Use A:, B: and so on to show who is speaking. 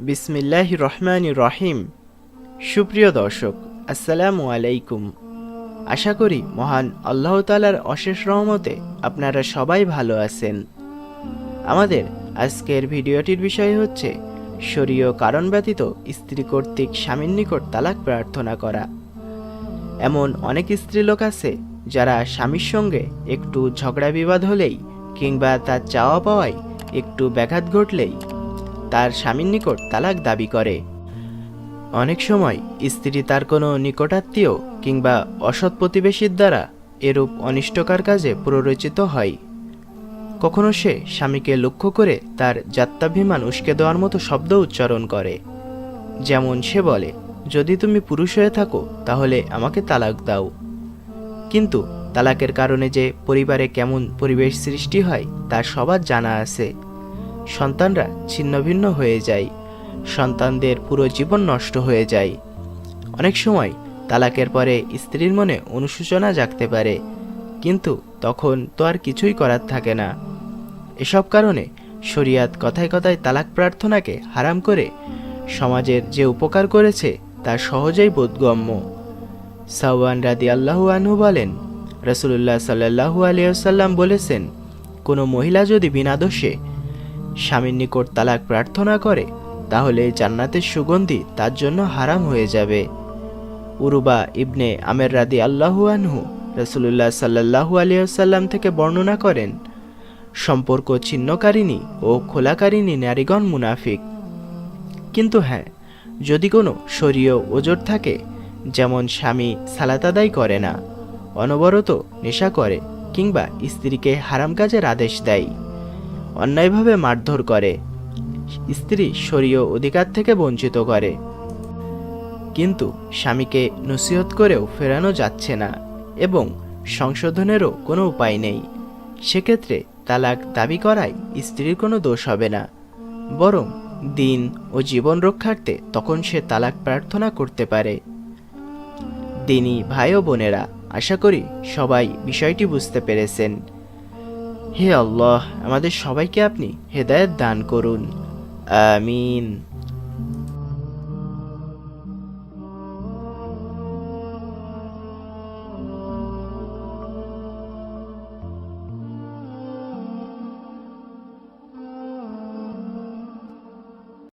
A: বিসমিল্লাহ রহমান রহিম। সুপ্রিয় দর্শক, আসসালামু আলাইকুম। আশা করি মহান আল্লাহ তালার অশেষ রহমতে আপনারা সবাই ভালো আছেন। আমাদের আজকের ভিডিওটির বিষয় হচ্ছে শরীয় কারণ ব্যতীত স্ত্রী কর্তৃক স্বামীর নিকট তালাক প্রার্থনা করা। এমন অনেক স্ত্রীলোক আছে যারা স্বামীর সঙ্গে একটু ঝগড়া বিবাদ হলেই কিংবা তার চাওয়া পাওয়ায় একটু ব্যাঘাত ঘটলেই তার স্বামীর নিকট তালাক দাবি করে। অনেক সময় স্ত্রী তার কোনো নিকটাত্মীয় কিংবা অসৎ প্রতিবেশীর দ্বারা এরূপ অনিষ্টকার কাজে প্ররোচিত হয়। কখনো সে স্বামীকে লক্ষ্য করে তার যাত্রাভিমান উস্কে দেওয়ার মতো শব্দ উচ্চারণ করে। যেমন সে বলে, যদি তুমি পুরুষ হয়ে থাকো, তাহলে আমাকে তালাক দাও। কিন্তু তালাকের কারণে যে পরিবারে কেমন পরিবেশ সৃষ্টি হয়, তা সবার জানা আছে। সন্তানরা ছিন্নভিন্ন হয়ে যায়। সন্তানদের পুরো জীবন নষ্ট হয়ে যায়। অনেক সময় তালাকের পরে স্ত্রীর মনে অনুশোচনা জাগতে পারে, কিন্তু তখন তো আর কিছুই করার থাকে না। এসব কারণে শরিয়াত কথায় কথায় তালাক প্রার্থনাকে হারাম করে সমাজের যে উপকার করেছে তা সহজেই বোধগম্য। সাওয়ান রাদি আল্লাহু আনহু বলেন রসুল্লাহ সাল্লাহু আলিয়াল্লাম বলেছেন, কোনো মহিলা যদি বিনা দোষে স্বামীর নিকট তালাক প্রার্থনা করে, তাহলে জান্নাতের সুগন্ধি তার জন্য হারাম হয়ে যাবে। উরুবা ইবনে আমের রাদি আল্লাহু আনহু রসুল্লাহ সাল্লাহু আলিয়াল্লাম থেকে বর্ণনা করেন, সম্পর্ক ছিন্নকারিণী ও খোলাকারিণী নারীগণ মুনাফিক। কিন্তু হ্যাঁ যদি কোনো শরীয় ওজোর থাকে, যেমন স্বামী সালাত আদায় করে না, অনবরত নেশা করে কিংবা স্ত্রীকে হারাম কাজের আদেশ দেয়। অন্যায়ভাবে মারধর করে। স্ত্রী শরীয় অধিকার থেকে বঞ্চিত করে। কিন্তু স্বামীকে নসিহত করেও ফেরানো যাচ্ছে না এবং সংশোধনেরও কোনো উপায় নেই। সেক্ষেত্রে তালাক দাবি করায় স্ত্রীর কোনো দোষ হবে না। বরং দিন ও জীবন রক্ষার্থে তখন সে তালাক প্রার্থনা করতে পারে। দিনী ভাই ও বোনেরা, আশা করি সবাই বিষয়টি বুঝতে পেরেছেন। হে আল্লাহ আমাদের সবাইকে আপনি হেদায়ত দান করুন। আমিন।